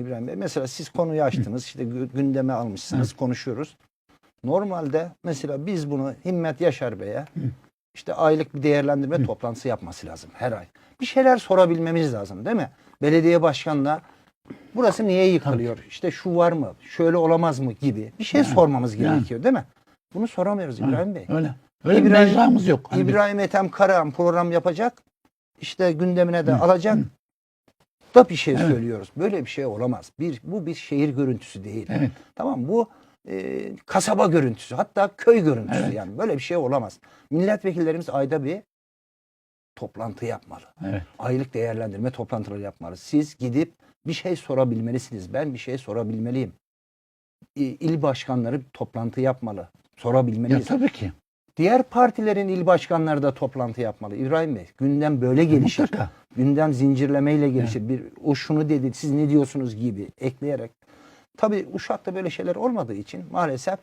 İbrahim Bey. Mesela siz konuyu açtınız, işte gü- gündeme almışsınız, konuşuyoruz. Normalde mesela biz bunu Himmet Yaşar Bey'e işte aylık bir değerlendirme toplantısı yapması lazım her ay. Bir şeyler sorabilmemiz lazım değil mi? Belediye başkanına burası niye yıkılıyor? İşte şu var mı? Şöyle olamaz mı gibi bir şey Yani, sormamız yani. gerekiyor değil mi? Bunu soramıyoruz İbrahim Bey. Öyle. Öyle bir İbrahim- mecramız yok. Hani bir- İbrahim Ethem Karahan program yapacak. İşte gündemine de alacak. Da bir şey Evet. söylüyoruz. Böyle bir şey olamaz. Bir bu bir şehir görüntüsü değil. Evet. Tamam bu e, kasaba görüntüsü hatta köy görüntüsü Evet. yani böyle bir şey olamaz. Milletvekillerimiz ayda bir toplantı yapmalı. Evet. Aylık değerlendirme toplantıları yapmalı. Siz gidip bir şey sorabilmelisiniz. Ben bir şey sorabilmeliyim. İl başkanları toplantı yapmalı. Ya Sorabilmeliyiz. tabii ki. Diğer partilerin il başkanları da toplantı yapmalı. İbrahim Bey, gündem böyle gelişir. Mutlaka. Gündem zincirlemeyle gelişir. Bir o şunu dedi, siz ne diyorsunuz gibi ekleyerek. Tabii Uşak'ta böyle şeyler olmadığı için maalesef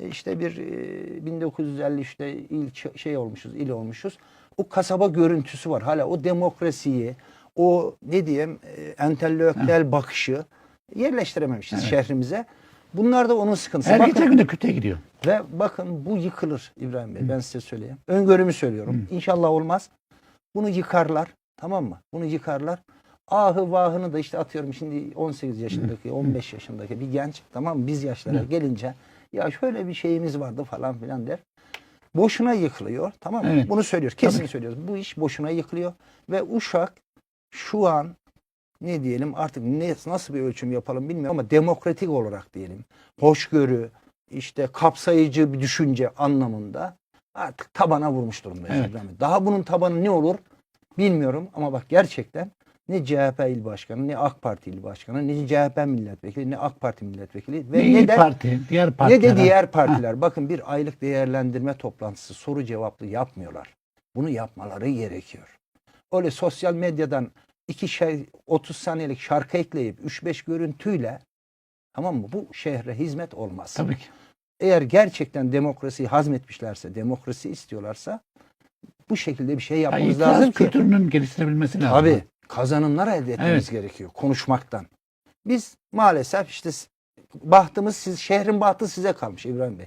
e, işte bir e, 1953'te il ç- şey olmuşuz, il olmuşuz. O kasaba görüntüsü var. Hala o demokrasiyi, o ne diyeyim e, entelektüel bakışı yerleştirememişiz Evet. şehrimize. Bunlar da onun sıkıntısı. Her Bakın- geçen gün de kötüye gidiyor. ve bakın bu yıkılır İbrahim Bey. Ben size söyleyeyim. Öngörümü söylüyorum. İnşallah olmaz. Bunu yıkarlar. Tamam mı? Bunu yıkarlar. Ahı vahını da işte atıyorum şimdi 18 yaşındaki, 15 yaşındaki bir genç tamam mı? Biz yaşlara gelince ya şöyle bir şeyimiz vardı falan filan der. Boşuna yıkılıyor. Tamam mı? Evet. Bunu söylüyoruz. Kesin Tabii. söylüyoruz. Bu iş boşuna yıkılıyor. Ve Uşak şu an ne diyelim artık ne, nasıl bir ölçüm yapalım bilmiyorum ama demokratik olarak diyelim. Hoşgörü, işte kapsayıcı bir düşünce anlamında artık tabana vurmuş durumda. Evet. Daha bunun tabanı ne olur bilmiyorum ama bak gerçekten ne CHP il başkanı, ne AK Parti il başkanı, ne CHP milletvekili, ne AK Parti milletvekili ve Ne ne, de Parti, diğer ne partiler. de diğer partiler. Bakın bir aylık değerlendirme toplantısı soru cevaplı yapmıyorlar. Bunu yapmaları gerekiyor. Öyle sosyal medyadan iki şey 30 saniyelik şarkı ekleyip 3-5 görüntüyle tamam mı? Bu şehre hizmet olmaz. Tabii ki. Eğer gerçekten demokrasiyi hazmetmişlerse, demokrasi istiyorlarsa bu şekilde bir şey Ya yapmamız itiraz lazım ki. kültürünün geliştirebilmesi lazım. Tabii kazanımlar elde etmemiz Evet. gerekiyor konuşmaktan. Biz maalesef işte bahtımız siz şehrin bahtı size kalmış İbrahim Bey.